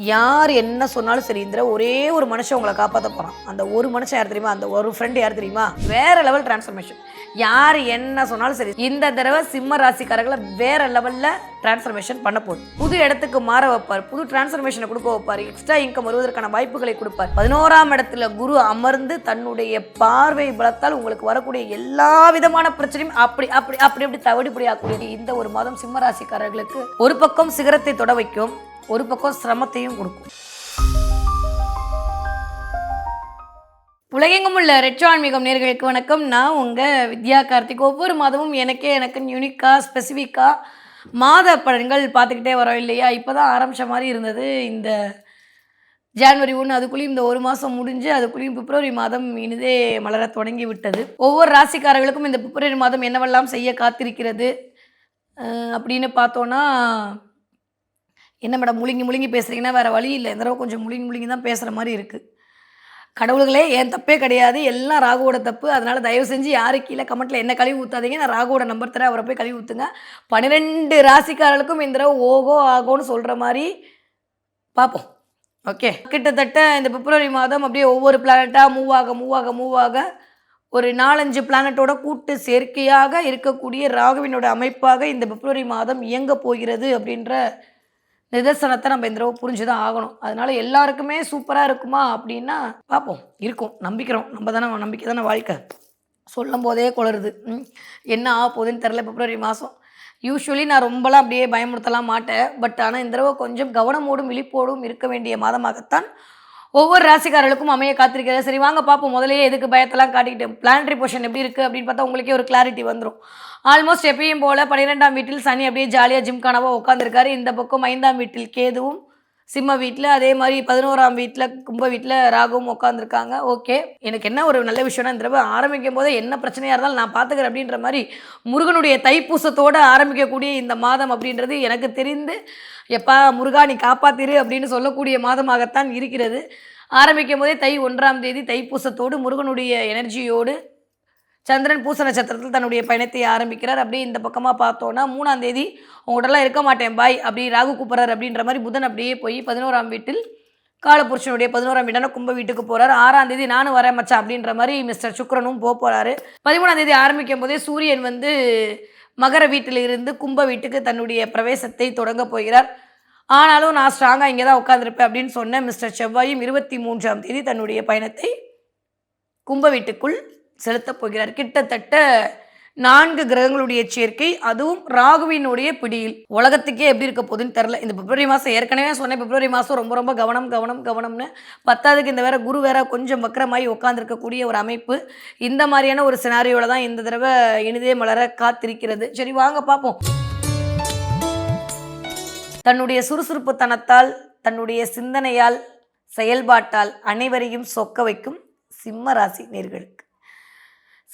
யார் என்ன சொன்னாலும் சரி இந்த ஒரே ஒரு மனுஷன் உங்களை காப்பாற்ற போகிறான் அந்த ஒரு மனுஷன் யார் தெரியுமா? அந்த ஒரு ஃப்ரெண்டு யார் தெரியுமா? வேற லெவல் டிரான்ஸ்ஃபர்மேஷன் யார் என்ன சொன்னாலும் சரி இந்த தடவை சிம்ம ராசிக்காரர்களை வேற லெவலில் டிரான்ஸ்ஃபர்மேஷன் பண்ண போகுது. புது இடத்துக்கு மாற வைப்பார் புது டிரான்ஸ்ஃபர்மேஷனை கொடுக்க வைப்பார் எக்ஸ்ட்ரா இன்கம் வருவதற்கான வாய்ப்புகளை கொடுப்பார். பதினோராம் இடத்துல குரு அமர்ந்து தன்னுடைய பார்வை பலத்தால் உங்களுக்கு வரக்கூடிய எல்லா விதமான பிரச்சனையும் அப்படி அப்படி அப்படி அப்படி தவிடுபடி ஆகக்கூடிய இந்த ஒரு மாதம் சிம்ம ராசிக்காரர்களுக்கு. ஒரு பக்கம் சிகரத்தை தொட வைக்கும் ஒரு பக்கம் சிரமத்தையும் கொடுக்கும். உலகெங்கும் உள்ள ரெட்ரோ ஆன்மீகம் நேர்களுக்கு வணக்கம். நான் உங்கள் வித்யா கார்த்திக். ஒவ்வொரு மாதமும் எனக்கே எனக்கு யூனிக்காக ஸ்பெசிஃபிக்காக மாத பலன்கள் பார்த்துக்கிட்டே வரோம் இல்லையா? இப்போ தான் ஆரம்பித்த மாதிரி இருந்தது. இந்த ஜான்வரி ஒன்று அதுக்குள்ளேயும் இந்த ஒரு மாதம் முடிஞ்சு அதுக்குள்ளேயும் பிப்ரவரி மாதம் இனிதே மலர தொடங்கி விட்டது. ஒவ்வொரு ராசிக்காரர்களுக்கும் இந்த பிப்ரவரி மாதம் என்னவெல்லாம் செய்ய காத்திருக்கிறது அப்படின்னு பார்த்தோன்னா என்ன மேடம் முழுங்கி முழுங்கி பேசுகிறீங்கன்னா வேறு வழி இல்லை. இந்த தடவை கொஞ்சம் முழுங்கி முழுங்கி தான் பேசுகிற மாதிரி இருக்குது கடவுள்களே என் தப்பே கிடையாது. எல்லாம் ராகுவோட தப்பு. அதனால் தயவு செஞ்சு யாரு கீழே கமெண்ட்டில் என்ன கழுவி ஊற்றாதீங்க நான் ராகுவோட நம்பர் தரேன். அவரை போய் கழுவி ஊற்றுங்க பன்னிரெண்டு ராசிக்காரர்களுக்கும் இந்த தடவை ஓகோ ஆகோன்னு சொல்கிற மாதிரி பார்ப்போம். ஓகே. கிட்டத்தட்ட இந்த பிப்ரவரி மாதம் அப்படியே ஒவ்வொரு பிளானட்டாக மூவ் ஆக மூவ் ஆக மூவ் ஆக ஒரு நாலஞ்சு பிளானட்டோட கூட்டு சேர்க்கையாக இருக்கக்கூடிய ராகுவினோட அமைப்பாக இந்த பிப்ரவரி மாதம் இயங்க போகிறது அப்படின்ற நிதர்சனத்தை நம்ம இந்த தடவை புரிஞ்சு தான் ஆகணும். அதனால எல்லாருக்குமே சூப்பராக இருக்குமா அப்படின்னா பார்ப்போம். இருக்கும். நம்பிக்கிறோம். நம்ம தானே நம்பிக்கை தானே வாழ்க்கை. சொல்லும் போதே குளருது என்ன ஆக போகுதுன்னு தெரில பிப்ரவரி மாதம் யூஸ்வலி நான் ரொம்பலாம் அப்படியே பயமுறுத்தலாம் மாட்டேன். பட் ஆனால் இந்த தடவை கொஞ்சம் கவனமோடும் விழிப்போடும் இருக்க வேண்டிய மாதமாகத்தான் ஒவ்வொரு ராசிக்காரர்களுக்கும் அமைய காத்திருக்கிறது. சரி வாங்க பார்ப்போம் முதலே எதுக்கு பயத்தெல்லாம் காட்டிக்கிட்டு பிளானட்ரி பொஷன் எப்படி இருக்குது அப்படின்னு பார்த்தா உங்களுக்கே ஒரு கிளாரிட்டி வந்துடும் ஆல்மோஸ்ட் எப்பயும் போல் பன்னிரெண்டாம் வீட்டில் சனி அப்படியே ஜாலியாக ஜிம்கானாவா உட்காந்துருக்காரு இந்த பக்கம் ஐந்தாம் வீட்டில் கேதுவும் சிம்ம வீட்டில் அதே மாதிரி பதினோராம் வீட்டில் கும்ப வீட்டில் ராகுவும் உட்காந்துருக்காங்க ஓகே எனக்கு என்ன ஒரு நல்ல விஷயம்னா இந்த தடவை ஆரம்பிக்கும் போதே என்ன பிரச்சனையாக இருந்தாலும் நான் பார்த்துக்கிறேன் அப்படின்ற மாதிரி முருகனுடைய தைப்பூசத்தோடு ஆரம்பிக்கக்கூடிய இந்த மாதம் அப்படின்றது எனக்கு தெரிந்து எப்பா முருகா நீ காப்பாத்திரு அப்படின்னு சொல்லக்கூடிய மாதமாகத்தான் இருக்கிறது. ஆரம்பிக்கும் போதே தை ஒன்றாம் தேதி தைப்பூசத்தோடு முருகனுடைய எனர்ஜியோடு சந்திரன் பூச நட்சத்திரத்தில் தன்னுடைய பயணத்தை ஆரம்பிக்கிறார். அப்படியே இந்த பக்கமாக பார்த்தோன்னா மூணாம் தேதி உங்கள்கிட்டலாம் இருக்க மாட்டேன் பாய் அப்படி ராகு கூப்பிட்றார் அப்படின்ற மாதிரி புதன் அப்படியே போய் பதினோராம் வீட்டில் காலபுருஷனுடைய பதினோராம் வீடான கும்ப வீட்டுக்கு போகிறார் ஆறாம் தேதி நானும் வரேன் மச்சான் அப்படின்ற மாதிரி மிஸ்டர் சுக்ரனும் போக போகிறாரு பதிமூணாம் தேதி ஆரம்பிக்கும் போதே சூரியன் வந்து மகர வீட்டில் இருந்து கும்ப வீட்டுக்கு தன்னுடைய பிரவேசத்தை தொடங்க போகிறார். ஆனாலும் நான் ஸ்ட்ராங்காக இங்கே தான் உட்காந்துருப்பேன் அப்படின்னு சொன்ன மிஸ்டர் செவ்வாயும் இருபத்தி மூன்றாம் தேதி தன்னுடைய பயணத்தை கும்ப வீட்டுக்குள் செலுத்தப் போகிறார். கிட்டத்தட்ட நான்கு கிரகங்களுடைய சேர்க்கை அதுவும் ராகுவினுடைய பிடியில். உலகத்துக்கே எப்படி இருக்க போகுதுன்னு தெரில இந்த பிப்ரவரி மாதம் ஏற்கனவே சொன்னேன் பிப்ரவரி மாதம் ரொம்ப ரொம்ப கவனம் கவனம் கவனம்னு பத்தாவதுக்கு இந்த வேற குரு வேற கொஞ்சம் வக்கரமாகி உட்காந்துருக்கக்கூடிய ஒரு அமைப்பு. இந்த மாதிரியான ஒரு சினாரியோவில் தான் இந்த தடவை இனிதே மலர காத்திருக்கிறது. சரி வாங்க பார்ப்போம் தன்னுடைய சுறுசுறுப்புத்தனத்தால் தன்னுடைய சிந்தனையால் செயல்பாட்டால் அனைவரையும் சொக்க வைக்கும் சிம்ம ராசி நேர்கள்.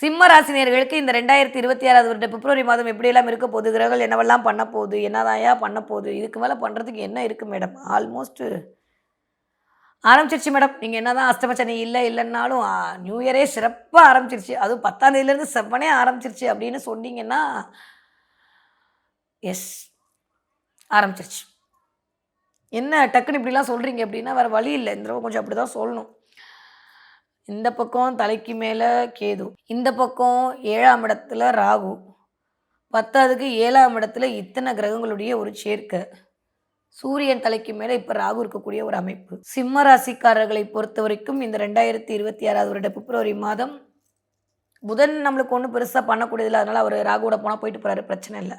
சிம்ம ராசினியர்களுக்கு இந்த ரெண்டாயிரத்தி இருபத்தி ஆறாவது வருட பிப்ரவரி மாதம் எப்படியெல்லாம் இருக்க போகுது கிரகங்கள் என்னவெல்லாம் பண்ண போகுது என்னதாயா பண்ண போகுது இதுக்கு மேலே பண்ணுறதுக்கு என்ன இருக்குது மேடம்? ஆல்மோஸ்ட் ஆரம்பிச்சிருச்சு மேடம். நீங்கள் என்ன தான் அஷ்டமச்சனி இல்லை இல்லைன்னாலும் நியூ இயரே சிறப்பாக ஆரம்பிச்சிருச்சு. அதுவும் பத்தாம் தேதியிலேருந்து செவ்வனே ஆரம்பிச்சிருச்சு அப்படின்னு சொன்னீங்கன்னா எஸ் ஆரம்பிச்சிருச்சு. என்ன டக்குன்னு இப்படிலாம் சொல்கிறீங்க அப்படின்னா வேறு வழி இல்லை. இந்த தடவை கொஞ்சம் அப்படி தான் சொல்லணும். இந்த பக்கம் தலைக்கு மேலே கேது இந்த பக்கம் ஏழாம் இடத்துல ராகு. பத்தாவதுக்கு ஏழாம் இடத்துல இத்தனை கிரகங்களுடைய ஒரு சேர்க்கை. சூரியன் தலைக்கு மேலே இப்போ ராகு இருக்கக்கூடிய ஒரு அமைப்பு. சிம்ம ராசிக்காரர்களை பொறுத்த வரைக்கும் இந்த ரெண்டாயிரத்தி இருபத்தி ஆறாவது வருட பிப்ரவரி மாதம் புதன் நம்மளுக்கு ஒன்றும் பெருசாக பண்ணக்கூடியதில்லை அதனால் அவர் ராகுவோட போனால் போயிட்டு போகிறாரு பிரச்சனை இல்லை.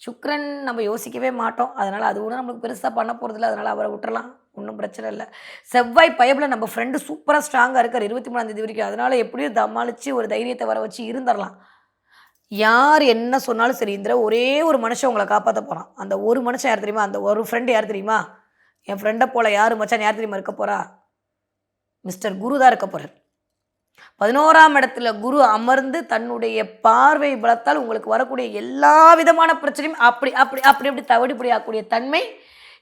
சுக்ரன் நம்ம யோசிக்கவே மாட்டோம். அதனால் அது ஒன்றும் நம்மளுக்கு பெருசாக பண்ண போகிறதில்ல அதனால் அவரை விட்டுறலாம். ஒன்றும் பிரச்சனை இல்லை. செவ்வாய் பயபில் நம்ம ஃப்ரெண்டு சூப்பராக ஸ்ட்ராங்காக இருக்கார். இருபத்தி மூணாம் தேதி வரைக்கும். அதனால் எப்படியும் தமாளித்து ஒரு தைரியத்தை வர வச்சு இருந்துடலாம் யார் என்ன சொன்னாலும் சரி இந்த ஒரே ஒரு மனுஷன் உங்களை காப்பாற்ற போகிறான் அந்த ஒரு மனுஷன் யார் தெரியுமா? அந்த ஒரு ஃப்ரெண்டு யார் தெரியுமா? என் ஃப்ரெண்டை போல் யார் மச்சான் யார் தெரியுமா இருக்க போகிறா மிஸ்டர் குரு தான் இருக்க போகிறார் பதினோராம் இடத்துல குரு அமர்ந்து தன்னுடைய பார்வை பலத்தால் உங்களுக்கு வரக்கூடிய எல்லா விதமான பிரச்சனையும் அப்படி அப்படி அப்படி அப்படி தவிடுபடி ஆகக்கூடிய தன்மை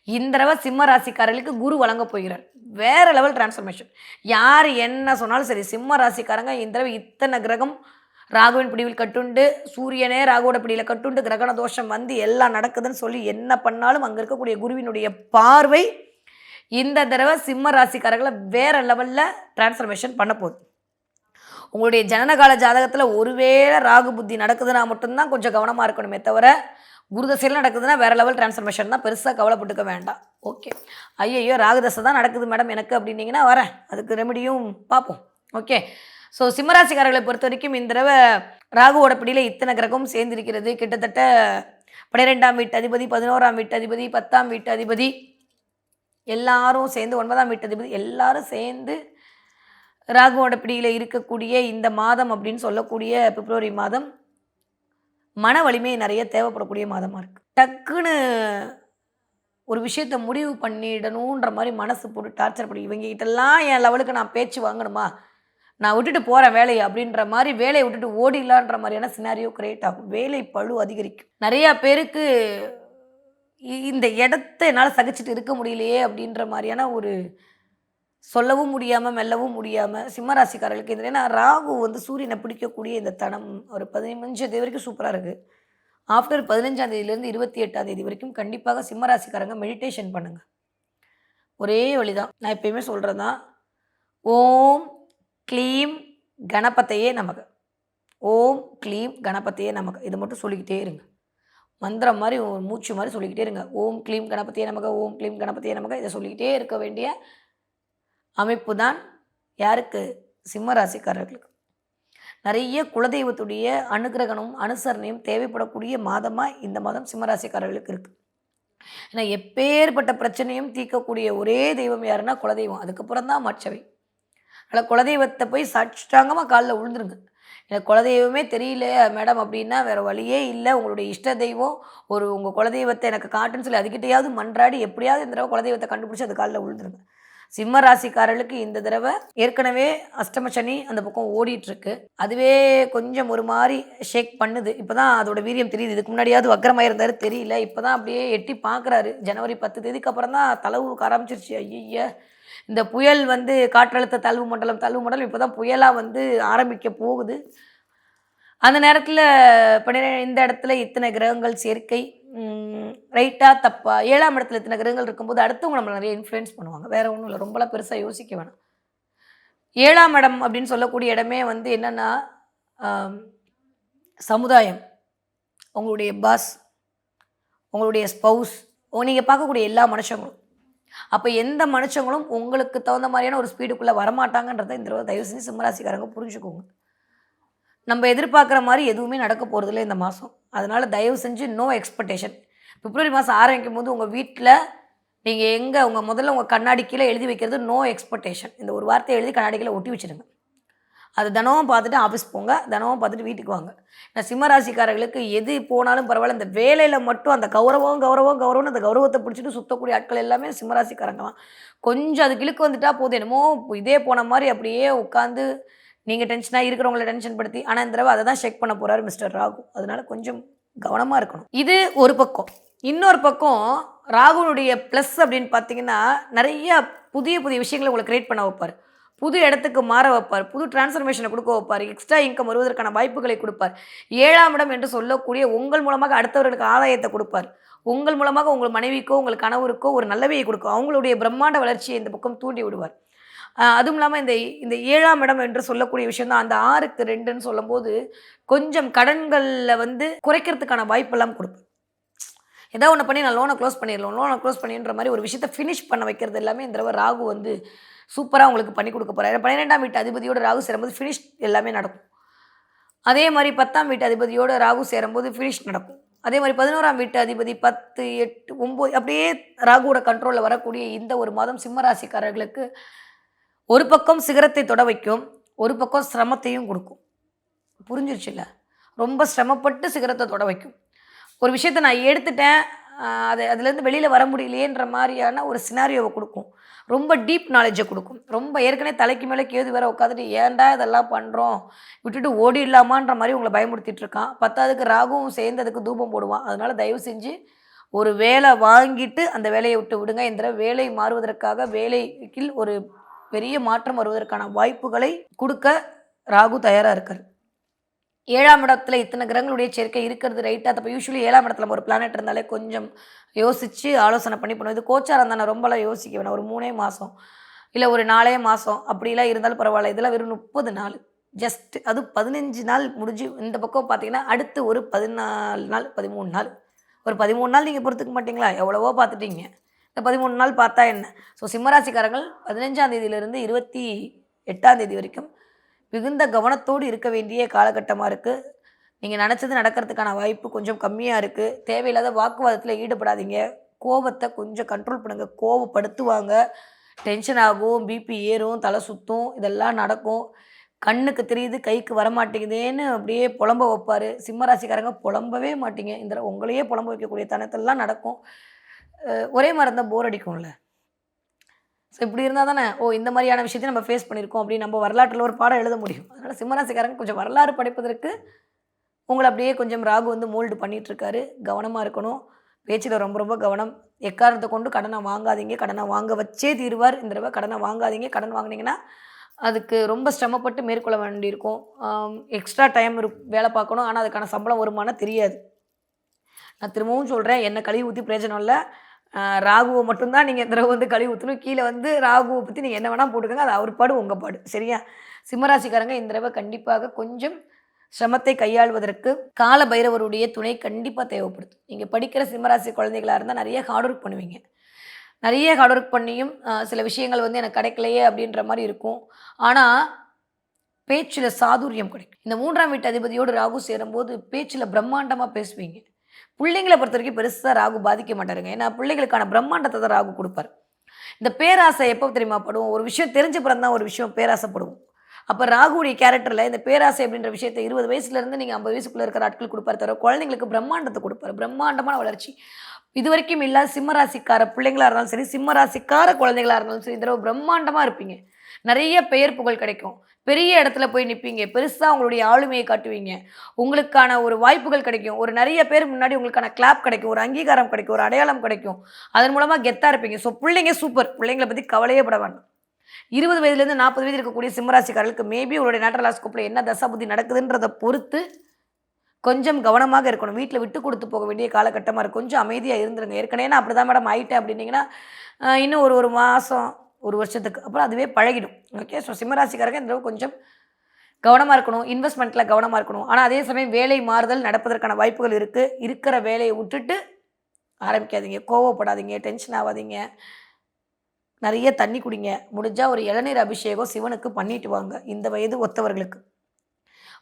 இந்த தடவை சிம்ம ராசிக்காரர்களுக்கு குரு வழங்க போகிறார். வேற லெவல் டிரான்ஸ்ஃபர்மேஷன் யார் என்ன சொன்னாலும் சரி சிம்ம ராசிக்காரங்க இந்த தடவை இத்தனை கிரகம் ராகுவின் பிடிவில் கட்டுண்டு சூரியனே ராகுவோட பிடியில் கட்டுண்டு கிரகண தோஷம் வந்து எல்லாம் நடக்குதுன்னு சொல்லி என்ன பண்ணாலும் அங்கே இருக்கக்கூடிய குருவினுடைய பார்வை இந்த தடவை சிம்ம ராசிக்காரர்களை வேற லெவலில் டிரான்ஸ்ஃபர்மேஷன் பண்ண போகுது. உங்களுடைய ஜனனகால ஜாதகத்தில் ஒருவேளை ராகு புத்தி நடக்குதுன்னா மட்டும்தான் கொஞ்சம் கவனமாக இருக்கணுமே தவிர குருதசையில் நடக்குதுன்னா வேறு லெவல் டிரான்ஸ்ஃபர்மேஷன் தான் பெருசாக கவலைப்பட்டுக்க வேண்டாம். ஓகே ஐயையோ ராகுதசை தான் நடக்குது மேடம் எனக்கு அப்படின்னீங்கன்னா வரேன். அதுக்கு ரெமடியும் பார்ப்போம். ஓகே ஸோ சிம்மராசிக்காரர்களை பொறுத்த வரைக்கும் இந்த தடவை ராகுவோட பிடியில் இத்தனை கிரகமும் சேர்ந்திருக்கிறது. கிட்டத்தட்ட பன்னிரெண்டாம் வீட்டு அதிபதி பதினோராம் வீட்டு அதிபதி பத்தாம் வீட்டு அதிபதி எல்லாரும் சேர்ந்து ஒன்பதாம் வீட்டு அதிபதி எல்லாரும் சேர்ந்து ராகுவோட பிடியில் இருக்கக்கூடிய இந்த மாதம் அப்படின்னு சொல்லக்கூடிய பிப்ரவரி மாதம் மன வலிமை நிறைய தேவைப்படக்கூடிய மாதமாக இருக்குது டக்குன்னு ஒரு விஷயத்தை முடிவு பண்ணிடணுன்ற மாதிரி மனசு போட்டு டார்ச்சர் பண்ணி இவங்க கிட்டலாம் என் லெவலுக்கு நான் பேச்சு வாங்கணுமா? நான் விட்டுட்டு போகிறேன் வேலையை? அப்படின்ற மாதிரி வேலையை விட்டுட்டு ஓடிடலான்ற மாதிரியான சினாரியோ கிரியேட் ஆகும். வேலை பழு அதிகரிக்கும். நிறையா பேருக்கு இ- இந்த இடத்த என்னால் சகிச்சுட்டு இருக்க முடியலையே அப்படின்ற மாதிரியான ஒரு சொல்லவும் முடியாமல் மெல்லவும் முடியாமல் சிம்மராசிக்காரர்களுக்கு இந்த ஏன்னா ராகு வந்து சூரியனை பிடிக்கக்கூடிய இந்த தனம் ஒரு பதினஞ்சு தேதி வரைக்கும் சூப்பராக இருக்குது ஆஃப்டர் பதினஞ்சாம் தேதியிலேருந்து இருபத்தி எட்டாம் தேதி வரைக்கும் கண்டிப்பாக சிம்மராசிக்காரங்க மெடிடேஷன் பண்ணுங்கள் ஒரே வழிதான். நான் எப்பயுமே சொல்கிறது தான் ஓம் க்ளீம் கணபத்தையே நமக்கு ஓம் க்ளீம் கணபத்தையே நமக்கு இதை மட்டும் சொல்லிக்கிட்டே இருங்க. மந்திரம் மாதிரி மூச்சு மாதிரி சொல்லிக்கிட்டே இருங்க. ஓம் க்ளீம் கணபத்தையே நமக்கு ஓம் க்ளீம் கணபத்தையே நமக்கு இதை சொல்லிக்கிட்டே இருக்க வேண்டிய அமைப்பு தான் யாருக்கு? சிம்ம ராசிக்காரர்களுக்கு நிறைய குலதெய்வத்துடைய அனுகிரகனும் அனுசரணையும் தேவைப்படக்கூடிய மாதமாக இந்த மாதம் சிம்மராசிக்காரர்களுக்கு இருக்குது ஏன்னா எப்பேற்பட்ட பிரச்சனையும் தீர்க்கக்கூடிய ஒரே தெய்வம் யாருன்னா குலதெய்வம். அதுக்கப்புறம் தான் மற்றவை ஆனால் குலதெய்வத்தை போய் சாட்சாங்கமாக காலில் விழுந்துருங்க எனக்கு குலதெய்வமே தெரியல மேடம் அப்படின்னா வேறு வழியே இல்லை. உங்களுடைய இஷ்ட தெய்வம் ஒரு உங்கள் குலதெய்வத்தை எனக்கு காட்டுன்னு சொல்லி அதுக்கிட்டையாவது மன்றாடி எப்படியாவது இந்த தடவை குலதெய்வத்தை கண்டுபிடிச்சி அது காலில் விழுந்துருங்க சிம்ம ராசிக்காரர்களுக்கு இந்த தடவை ஏற்கனவே அஷ்டம சனி அந்த பக்கம் ஓடிட்டு இருக்கு அதுவே கொஞ்சம் ஒரு மாதிரி ஷேக் பண்ணுது. இப்போதான் அதோட வீரியம் தெரியுது. இதுக்கு முன்னாடியாவது வக்கரமாக தெரியல. இப்போதான் அப்படியே எட்டி பார்க்குறாரு. ஜனவரி பத்து தேதிக்கு அப்புறம் தான் தளவுக்கு ஆரம்பிச்சிருச்சு. ஐய இந்த புயல் வந்து காற்றழுத்த தழுவு மண்டலம் தழுவு மண்டலம் இப்போ தான் புயலாக வந்து ஆரம்பிக்க போகுது. அந்த நேரத்தில் பன்னிரெ இந்த இடத்துல இத்தனை கிரகங்கள் சேர்க்கை. ரைட்டாக தப்பா ஏழாம் இடத்துல இத்தனை கிரகங்கள் இருக்கும்போது அடுத்தவங்க நம்மளை நிறைய இன்ஃப்ளூயன்ஸ் பண்ணுவாங்க. வேறு ஒன்றும் இல்லை. ரொம்பலாம் பெருசாக யோசிக்க வேணாம். ஏழாம் இடம் அப்படின்னு சொல்லக்கூடிய இடமே வந்து என்னென்னா சமுதாயம். உங்களுடைய பாஸ் உங்களுடைய ஸ்பவுஸ் நீங்கள் பார்க்கக்கூடிய எல்லா மனுஷங்களும். அப்போ எந்த மனுஷங்களும் உங்களுக்கு தகுந்த மாதிரியான ஒரு ஸ்பீடுக்குள்ளே வரமாட்டாங்கன்றத இந்த தடவை தயவு செஞ்சு சிம்மராசிக்காரங்க புரிஞ்சுக்கோங்க. நம்ம எதிர்பார்க்குற மாதிரி எதுவுமே நடக்க போகிறதில்ல இந்த மாதம் அதனால் தயவு செஞ்சு நோ எக்ஸ்பெக்டேஷன் பிப்ரவரி மாதம் ஆரம்பிக்கும் போது உங்கள் வீட்டில் நீங்கள் எங்கே உங்கள் முதல்ல உங்கள் கண்ணாடி கீழே எழுதி வைக்கிறது நோ எக்ஸ்பெக்டேஷன் இந்த ஒரு வார்த்தையை எழுதி கண்ணாடி கீழே ஒட்டி வச்சுருங்க அது தினமும் பார்த்துட்டு ஆஃபீஸ் போங்க தினமும் பார்த்துட்டு வீட்டுக்கு வாங்க. நான் சிம்மராசிக்காரர்களுக்கு எது போனாலும் பரவாயில்ல இந்த வேலையில் மட்டும் அந்த கௌரவம் கௌரவம் கௌரவம்னு அந்த கௌரவத்தை பிடிச்சிட்டு சுத்தக்கூடிய ஆட்கள் எல்லாமே சிம்மராசிக்காரங்க தான். கொஞ்சம் அது கிழக்கு வந்துட்டா போதும். என்னமோ இதே போன மாதிரி அப்படியே உட்காந்து நீங்கள் டென்ஷனாக இருக்கிறவங்கள டென்ஷன் படுத்தி ஆனால் இந்த தடவை அதை தான் செக் பண்ண போகிறாரு மிஸ்டர் ராகு. அதனால கொஞ்சம் கவனமாக இருக்கணும். இது ஒரு பக்கம். இன்னொரு பக்கம் ராகுனுடைய ப்ளஸ் அப்படின்னு பார்த்தீங்கன்னா நிறைய புதிய புதிய விஷயங்களை உங்களை கிரியேட் பண்ண வைப்பார். புது இடத்துக்கு மாற வைப்பார். புது டிரான்ஸ்ஃபர்மேஷனை கொடுக்க வைப்பார். எக்ஸ்ட்ரா இன்கம் வருவதற்கான வாய்ப்புகளை கொடுப்பார். ஏழாம் இடம் என்று சொல்லக்கூடிய உங்கள் மூலமாக அடுத்தவர்களுக்கு ஆதாயத்தை கொடுப்பார். உங்கள் மூலமாக உங்கள் மனைவிக்கோ உங்கள் கணவருக்கோ ஒரு நல்லவையை கொடுக்கும். அவங்களுடைய பிரம்மாண்ட வளர்ச்சியை இந்த பக்கம் தூண்டி விடுவார். அதுவும் இல்லாமல் இந்த இந்த ஏழாம் இடம் என்று சொல்லக்கூடிய விஷயம் தான். அந்த ஆறுக்கு ரெண்டுன்னு சொல்லும்போது கொஞ்சம் கடன்களில் வந்து குறைக்கிறதுக்கான வாய்ப்பெல்லாம் கொடுப்பேன் ஏதோ ஒன்று பண்ணி நான் லோனை க்ளோஸ் பண்ணிடலாம். லோனை க்ளோஸ் பண்ணின்ற மாதிரி ஒரு விஷயத்தை ஃபினிஷ் பண்ண வைக்கிறது எல்லாமே இந்த தடவை ராகு வந்து சூப்பராக உங்களுக்கு பண்ணி கொடுக்க போகிறார் பன்னிரெண்டாம் வீட்டு அதிபதியோட ராகு சேரும்போது ஃபினிஷ் எல்லாமே நடக்கும். அதே மாதிரி பத்தாம் வீட்டு அதிபதியோட ராகு சேரும்போது ஃபினிஷ் நடக்கும். அதே மாதிரி பதினோராம் வீட்டு அதிபதி பத்து எட்டு ஒம்பது அப்படியே ராகுவோட கண்ட்ரோலில் வரக்கூடிய இந்த ஒரு மாதம் சிம்ம ராசிக்காரர்களுக்கு ஒரு பக்கம் சிகரத்தை தொட வைக்கும் ஒரு பக்கம் சிரமத்தையும் கொடுக்கும். புரிஞ்சிருச்சுல்ல? ரொம்ப சிரமப்பட்டு சிகரத்தை தொட வைக்கும். ஒரு விஷயத்தை நான் எடுத்துட்டேன் அது அதுலேருந்து வெளியில் வர முடியலையேன்ற மாதிரியான ஒரு சினாரியோவை கொடுக்கும். ரொம்ப டீப் நாலேஜை கொடுக்கும். ரொம்ப ஏற்கனவே தலைக்கு மேலே கேது வேற உட்காந்துட்டு ஏன்டா இதெல்லாம் பண்ணுறோம் விட்டுட்டு ஓடிடலாமான்ற மாதிரி உங்களை பயமுறுத்திட்டு இருக்கான். பத்தாவதுக்கு ராகுவும் சேர்ந்து அதுக்கு தூபம் போடுவான். அதனால் தயவு செஞ்சு ஒரு வேலை வாங்கிட்டு அந்த வேலையை விட்டு விடுங்க. இந்த வேலை மாறுவதற்காக வேலைக்கு ஒரு பெரிய மாற்றம் வருவதற்கான வாய்ப்புகளை கொடுக்க ராகு தயாராக இருக்கார். ஏழாம் இடத்துல இத்தனை கிரகங்களுடைய சேர்க்கை இருக்கிறது ரைட்டாக அப்போ யூஸ்வலி ஏழாம் இடத்துல ஒரு பிளானட் இருந்தாலே கொஞ்சம் யோசித்து ஆலோசனை பண்ணி பண்ணுவோம். இது கோச்சாரம் தானே ரொம்பலாம் யோசிக்க வேணாம். ஒரு மூணே மாதம் இல்லை ஒரு நாலே மாதம் அப்படிலாம் இருந்தாலும் பரவாயில்ல. இதெல்லாம் வெறும் முப்பது நாள். ஜஸ்ட் அது பதினஞ்சு நாள் முடிஞ்சு இந்த பக்கம் பார்த்தீங்கன்னா அடுத்து ஒரு பதினாலு நாள் பதிமூணு நாள். ஒரு பதிமூணு நாள் நீங்கள் பொறுத்துக்க மாட்டீங்களா? எவ்வளவோ பார்த்துட்டீங்க. இந்த பதிமூணு நாள் பார்த்தா என்ன? ஸோ சிம்மராசிக்காரங்கள் பதினஞ்சாம் தேதியிலிருந்து இருபத்தி எட்டாம் தேதி வரைக்கும் மிகுந்த கவனத்தோடு இருக்க வேண்டிய காலகட்டமாக இருக்குது நீங்கள் நினச்சது நடக்கிறதுக்கான வாய்ப்பு கொஞ்சம் கம்மியாக இருக்குது தேவையில்லாத வாக்குவாதத்தில் ஈடுபடாதீங்க. கோபத்தை கொஞ்சம் கண்ட்ரோல் பண்ணுங்கள் கோவப்படுத்துவாங்க. டென்ஷன் ஆகும். பிபி ஏறும். தலை சுற்றும் இதெல்லாம் நடக்கும். கண்ணுக்கு தெரியுது கைக்கு வரமாட்டேங்குதேன்னு அப்படியே புலம்ப வைப்பார். சிம்மராசிக்காரங்க புலம்பவே மாட்டீங்க. இந்த உங்களையே புலம்ப வைக்கக்கூடிய தனத்தெல்லாம் நடக்கும். ஒரே மாதிரி இருந்தால் போர் அடிக்கும்ல. ஸோ இப்படி இருந்தால் தானே? ஓ இந்த மாதிரியான விஷயத்தையும் நம்ம ஃபேஸ் பண்ணியிருக்கோம் அப்படின்னு நம்ம வரலாற்றில் ஒரு பாடம் எழுத முடியும். அதனால் சிம்மராசிக்காரங்க கொஞ்சம் வரலாறு படைப்பதற்கு உங்களை அப்படியே கொஞ்சம் ராகு வந்து மோல்டு பண்ணிகிட்ருக்காரு கவனமாக இருக்கணும். பேச்சில் ரொம்ப ரொம்ப கவனம். எக்காரணத்தை கொண்டு கடனை வாங்காதீங்க. கடனை வாங்க வச்சே தீர்வார் இந்த தடவை. கடனை வாங்காதீங்க. கடன் வாங்கினீங்கன்னா அதுக்கு ரொம்ப சிரமப்பட்டு மேற்கொள்ள வேண்டியிருக்கும். எக்ஸ்ட்ரா டைம் இரு- வேலை பார்க்கணும். ஆனால் அதுக்கான சம்பளம் வருமானம் தெரியாது. நான் திரும்பவும் சொல்கிறேன் என்ன கழுவி ஊற்றி பிரயோஜனம் இல்லை. ராகுவை மட்டும்தான் நீங்கள் இந்த தடவை வந்து கழுவி ஊற்றணும் கீழே வந்து ராகுவை பற்றி நீங்கள் என்ன வேணால் போட்டுக்கோங்க. அது அவர் பாடு உங்கள் பாடு. சரியா? சிம்மராசிக்காரங்க இந்த தடவை கண்டிப்பாக கொஞ்சம் சிரமத்தை கையாள்வதற்கு கால பைரவருடைய துணை கண்டிப்பாக தேவைப்படுது. நீங்கள் படிக்கிற சிம்மராசி குழந்தைகளாக இருந்தால் நிறைய ஹார்ட் ஒர்க் பண்ணுவீங்க. நிறைய ஹார்ட் ஒர்க் பண்ணியும் சில விஷயங்கள் வந்து எனக்கு கிடைக்கலையே அப்படின்ற மாதிரி இருக்கும். ஆனால் பேச்சில் சாதுரியம் கிடைக்கும். இந்த மூன்றாம் வீட்டு அதிபதியோடு ராகு சேரும்போது பேச்சில் பிரம்மாண்டமாக பேசுவீங்க. பிள்ளைங்களை பொறுத்த வரைக்கும் பெருசாக ராகு பாதிக்க மாட்டாருங்க. ஏன்னா பிள்ளைகளுக்கான பிரம்மாண்டத்தை தான் ராகு கொடுப்பார். இந்த பேராசை எப்போ தெரியுமா படுவோம்? ஒரு விஷயம் தெரிஞ்ச பிறகு தான் ஒரு விஷயம் பேராசைப்படுவோம் அப்போ ராகுடைய கேரக்டரில் இந்த பேராசை அப்படின்ற விஷயத்தை இருபது வயசுலேருந்து நீங்கள் ஐம்பது வயசுக்குள்ளே இருக்கிற ஆட்கள் கொடுப்பாரு தவிர குழந்தைங்களுக்கு பிரம்மாண்டத்தை கொடுப்பாரு. பிரம்மாண்டமான வளர்ச்சி. இது வரைக்கும் இல்லாத சிம்மராசிக்கார பிள்ளைங்களா இருந்தாலும் சரி சிம்மராசிக்கார குழந்தைங்களாக இருந்தாலும் சரி இந்த தடவை பிரம்மாண்டமாக இருப்பீங்க. நிறைய பெயர் புகழ் கிடைக்கும். பெரிய இடத்துல போய் நிற்பீங்க பெருசாக உங்களுடைய ஆளுமையை காட்டுவீங்க. உங்களுக்கான ஒரு வாய்ப்புகள் கிடைக்கும். ஒரு நிறைய பேர் முன்னாடி உங்களுக்கான கிளாப் கிடைக்கும். ஒரு அங்கீகாரம் கிடைக்கும். ஒரு அடையாளம் கிடைக்கும். அதன் மூலமாக கெத்தாக இருப்பீங்க. ஸோ பிள்ளைங்க சூப்பர் பிள்ளைங்களை பற்றி கவலையே பட வேண்டாம் இருபது வயதுலேருந்து நாற்பது வயது இருக்கக்கூடிய சிம்மராசிக்காரர்களுக்கு மேபி உங்களுடைய நேட்டலாஸ்கோப்பில் என்ன தசாபுத்தி நடக்குதுன்றதை பொறுத்து கொஞ்சம் கவனமாக இருக்கணும். வீட்டில் விட்டு கொடுத்து போக வேண்டிய காலகட்டமாக இருக்கும். கொஞ்சம் அமைதியாக இருந்துருங்க. ஏற்கனவே நான் அப்படி தான் மேடம் ஆயிட்டேன் அப்படின்னீங்கன்னா இன்னும் ஒரு ஒரு மாதம் ஒரு வருஷத்துக்கு அப்புறம் அதுவே பழகிடும். ஓகே ஸோ சிம்மராசிக்காரங்க இந்த கொஞ்சம் கவனமாக இருக்கணும் இன்வெஸ்ட்மெண்ட்டில் கவனமாக இருக்கணும். ஆனால் அதே சமயம் வேலை மாறுதல் நடப்பதற்கான வாய்ப்புகள் இருக்குது இருக்கிற வேலையை விட்டுட்டு ஆரம்பிக்காதீங்க. கோவப்படாதீங்க டென்ஷன் ஆகாதீங்க. நிறைய தண்ணி குடிங்க. முடிஞ்சால் ஒரு இளநீர் அபிஷேகம் சிவனுக்கு பண்ணிட்டு வாங்க. இந்த வயது ஒத்தவர்களுக்கு.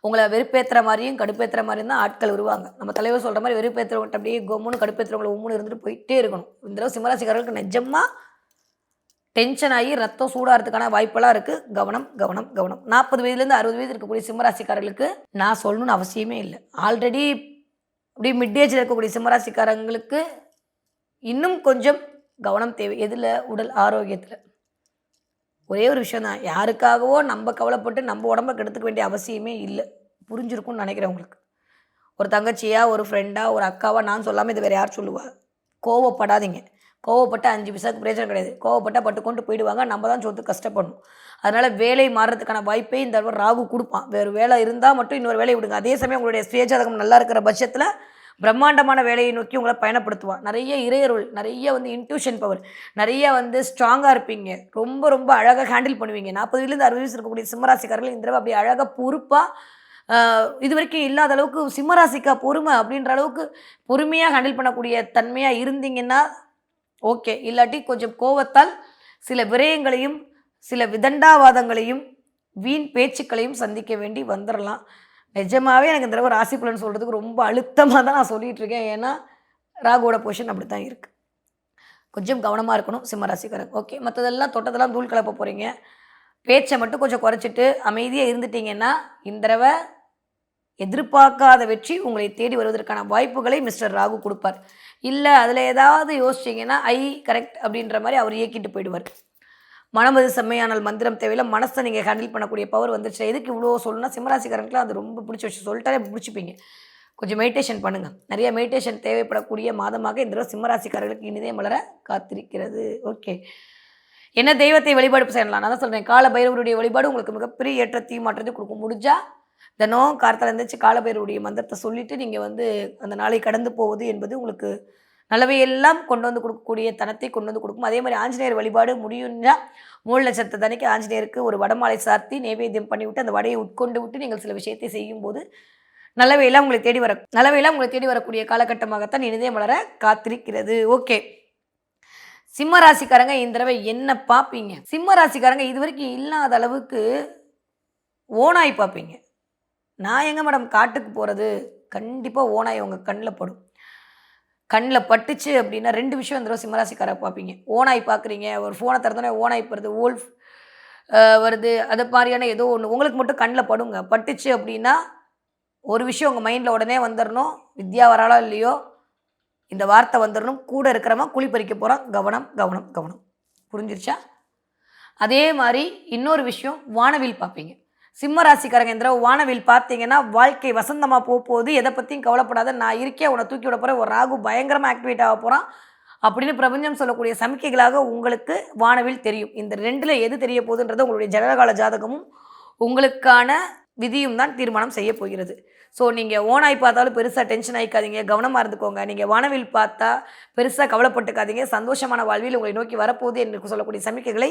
உங்களை வெறுப்பேற்றுற மாதிரியும் கடுப்பேற்றுற மாதிரியும் தான் ஆட்கள் வருவாங்க. நம்ம தலைவர் சொல்கிற மாதிரி வெறுப்பேற்றுறவங்கள்ட்ட அப்படியே கொம்முன்னு கடுப்பேற்றுறவங்களை உம்முன்னு இருந்துட்டு போயிட்டே இருக்கணும். இந்த தடவை சிம்மராசிக்காரர்களுக்கு நிஜமாக டென்ஷன் ஆகி ரத்தம் சூடாகிறதுக்கான வாய்ப்பெல்லாம் இருக்குது கவனம் கவனம் கவனம். நாற்பது வயதுலேருந்து அறுபது வயது இருக்கக்கூடிய சிம்மராசிக்காரர்களுக்கு நான் சொல்லணும்னு அவசியமே இல்லை. ஆல்ரெடி அப்படியே மிட் ஏஜில் இருக்கக்கூடிய சிம்மராசிக்காரங்களுக்கு இன்னும் கொஞ்சம் கவனம் தேவை. எதில்? உடல் ஆரோக்கியத்தில். ஒரே ஒரு விஷயம் தான். யாருக்காகவோ நம்ம கவலைப்பட்டு நம்ம உடம்ப கெடுத்துக்க வேண்டிய அவசியமே இல்லை. புரிஞ்சிருக்கும்னு நினைக்கிறேன் உங்களுக்கு. ஒரு தங்கச்சியாக ஒரு ஃப்ரெண்டாக ஒரு அக்காவாக நான் சொல்லாமல் இது வேறு யார் சொல்லுவா? கோவப்படாதீங்க. கோவப்பட்ட அஞ்சு பைசாவுக்கு பிரயோஜனம் கிடையாது. கோவப்பட்டால் பட்டு கொண்டு போயிடுவாங்க. நம்ம தான் சொத்து கஷ்டப்படணும். அதனால் வேலை மாறுறதுக்கான வாய்ப்பே இந்த தடவை ராகு கொடுப்பான். வேறு வேலை இருந்தால் மட்டும் இன்னொரு வேலையை விடுங்க. அதே சமயம் உங்களுடைய சுயஜாதகம் நல்லா இருக்கிற பட்சத்தில் பிரம்மாண்டமான வேலையை நோக்கி உங்களை பயணப்படுத்துவான். நிறைய இறையருள் நிறைய வந்து இன்ட்யூஷன் பவர் நிறைய வந்து ஸ்ட்ராங்காக இருப்பீங்க. ரொம்ப ரொம்ப அழகாக ஹேண்டில் பண்ணுவீங்க. நாற்பது வயசுலேருந்து அறுபது வயசு இருக்கக்கூடிய சிம்மராசிக்காரர்கள் இந்த தடவை அப்படி அழகாக பொறுப்பாக இது வரைக்கும் இல்லாத அளவுக்கு சிம்மராசிக்கா பொறுமை அப்படின்ற அளவுக்கு பொறுமையாக ஹேண்டில் பண்ணக்கூடிய தன்மையாக இருந்தீங்கன்னா ஓகே. இல்லாட்டி கொஞ்சம் கோவத்தால் சில விரயங்களையும் சில விதண்டாவாதங்களையும் வீண் பேச்சுக்களையும் சந்திக்க வேண்டி வந்துடலாம் நிஜமாகவே எனக்கு இந்த தடவை ராசி பலன் சொல்கிறதுக்கு ரொம்ப அழுத்தமாக தான் நான் சொல்லிகிட்ருக்கேன் இருக்கேன். ஏன்னா ராகுவோட பொசிஷன் அப்படி தான் இருக்குது கொஞ்சம் கவனமாக இருக்கணும் சிம்ம ராசிக்காரங்க. ஓகே. மற்றதெல்லாம் தொட்டதெல்லாம் தூள் கலப்ப போகிறீங்க பேச்சை மட்டும் கொஞ்சம் குறைச்சிட்டு அமைதியாக இருந்துட்டீங்கன்னா இந்த தடவை எதிர்பார்க்காத வெற்றி உங்களை தேடி வருவதற்கான வாய்ப்புகளை மிஸ்டர் ராகு கொடுப்பார். இல்லை அதில் ஏதாவது யோசிச்சிங்கன்னா ஐ கரெக்ட் அப்படின்ற மாதிரி அவர் இயக்கிட்டு போயிடுவார். மனமது செம்மையானால் மந்திரம் தேவையில்லை. மனசை நீங்கள் ஹேண்டில் பண்ணக்கூடிய பவர் வந்துச்சு எதுக்கு இவ்வளோ சொல்லணும்னா சிம்மராசிக்காரங்களுக்குலாம் அது ரொம்ப பிடிச்ச விஷயம் சொல்லிட்டாலே பிடிச்சிப்பீங்க. கொஞ்சம் மெடிடேஷன் பண்ணுங்கள் நிறைய மெடிடேஷன் தேவைப்படக்கூடிய மாதமாக இந்த தடவை சிம்மராசிக்காரர்களுக்கு இனிதே மலர காத்திருக்கிறது. ஓகே. என்ன தெய்வத்தை வழிபாடு செய்யலாம்? நான் தான் சொல்கிறேன் கால பைரவருடைய வழிபாடு உங்களுக்கு மிகப்பெரிய ஏற்றத்தையும் மாற்றத்தையும் கொடுக்கும். முடிஞ்சால் தினம் கார்த்தால் இருந்துச்சு காலபைரவருடைய மந்திரத்தை சொல்லிட்டு நீங்கள் வந்து அந்த நாளை கடந்து போவது என்பது உங்களுக்கு நல்லவையெல்லாம் கொண்டு வந்து கொடுக்கக்கூடிய தனத்தை கொண்டு வந்து கொடுக்கும். அதே மாதிரி ஆஞ்சநேயர் வழிபாடு முடியும்னா மூல நட்சத்திரத்து அன்னைக்கு ஆஞ்சநேயருக்கு ஒரு வடமாலை சார்த்தி நைவேத்தியம் பண்ணிவிட்டு அந்த வடையை உட்கொண்டு விட்டு நீங்கள் சில விஷயத்தை செய்யும்போது நல்லவையெல்லாம் உங்களை தேடி வர நல்லவையெல்லாம் உங்களை தேடி வரக்கூடிய காலகட்டமாகத்தான் இனிதே மலர காத்திருக்கிறது. ஓகே. சிம்ம ராசிக்காரங்க இந்த தடவை என்ன பார்ப்பீங்க? சிம்ம ராசிக்காரங்க இது வரைக்கும் இல்லாத அளவுக்கு ஓனாய் பார்ப்பீங்க. நான் எங்கே மேடம் காட்டுக்கு போகிறது கண்டிப்பாக ஓனாய் உங்கள் கண்ணில் படும். கண்ணில் பட்டுச்சு அப்படின்னா ரெண்டு விஷயம் இந்த தடவை பார்ப்பீங்க. ஓனாய் பார்க்குறீங்க ஒரு ஃபோனை திறந்தோடனே ஓனாய் போகிறது ஓல்ஃப் வருது அது மாதிரியான ஏதோ ஒன்று உங்களுக்கு மட்டும் கண்ணில் படுங்க. பட்டுச்சு அப்படின்னா ஒரு விஷயம் உங்கள் மைண்டில் உடனே வந்துடணும் வித்யா வராளோ இல்லையோ? இந்த வார்த்தை வந்துடணும் கூட இருக்கிறவன் குழி பறிக்க போகிறான் கவனம் கவனம் கவனம். புரிஞ்சிருச்சா? அதே மாதிரி இன்னொரு விஷயம் வானவில் பார்ப்பீங்க. சிம்ம ராசிக்காரங்க இந்த வானவில் பார்த்தீங்கன்னா வாழ்க்கை வசந்தமாக போக போகுது. எதை பற்றியும் கவலைப்படாத நான் இருக்கேன் உன்னை தூக்கி விட போகிறேன் ஒரு ராகு பயங்கரமாக ஆக்டிவேட் ஆக போகிறான் அப்படின்னு பிரபஞ்சம் சொல்லக்கூடிய சமிக்கைகளாக உங்களுக்கு வானவில் தெரியும். இந்த ரெண்டில் எது தெரிய போகுதுன்றது உங்களுடைய ஜனகால ஜாதகமும் உங்களுக்கான விதியும் தான் தீர்மானம் செய்ய போகிறது. ஸோ நீங்கள் ஓனாய் பார்த்தாலும் பெருசாக டென்ஷன் ஆகிக்காதீங்க கவனமாக இருந்துக்கோங்க. நீங்கள் வானவில் பார்த்தா பெருசாக கவலைப்பட்டுக்காதீங்க. சந்தோஷமான வாழ்வில் உங்களை நோக்கி வரப்போகுது என்று சொல்லக்கூடிய சமிக்கைகளை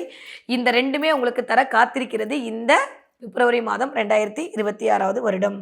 இந்த ரெண்டுமே உங்களுக்கு தர காத்திருக்கிறது. இந்த பிப்ரவரி மாதம் ரெண்டாயிரத்தி இருபத்தி ஆறாவது வருடம்.